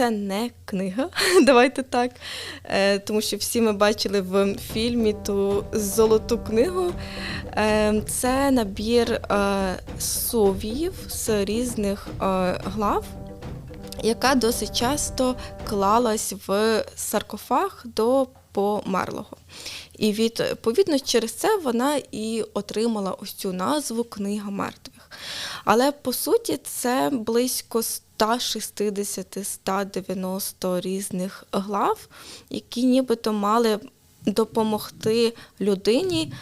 це не книга, давайте так. Е, Тому що всі ми бачили в фільмі ту золоту книгу. Е, Це набір е, совіїв з різних е, глав, яка досить часто клалась в саркофаг до померлого. І відповідно через це вона і отримала ось цю назву Книга мертвих. Але по суті це близько 160-190 різних глав, які нібито мали допомогти людині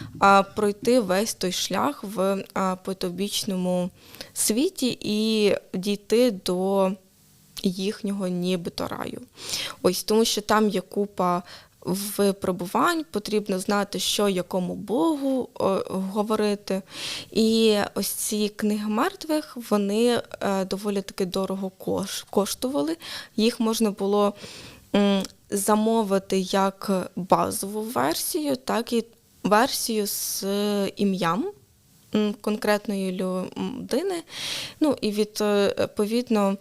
пройти весь той шлях в потобічному світі і дійти до їхнього нібито раю. Ось тому, що там є купа випробувань, потрібно знати, що якому Богу е, говорити. І ось ці книги мертвих вони е, доволі таки дорого коштували. Їх можна було замовити як базову версію, так і версію з ім'ям конкретної людини. Ну і відповідно.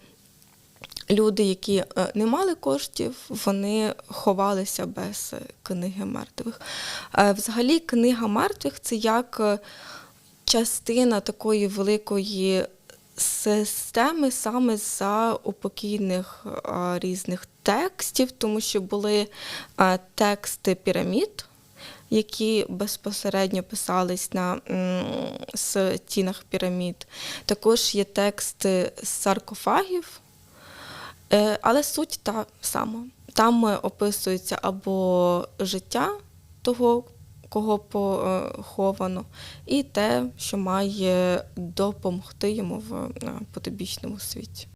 Люди, які е, не мали коштів, вони ховалися без е, книги мертвих. Е, Взагалі, книга мертвих це як частина такої великої системи саме за упокійних різних текстів, тому що були тексти пірамід. Які безпосередньо писались на стінах пірамід. Також є тексти з саркофагів, Але суть та сама. Там е, описується або життя того, кого поховано, і те, що має допомогти йому в е, потобічному світі.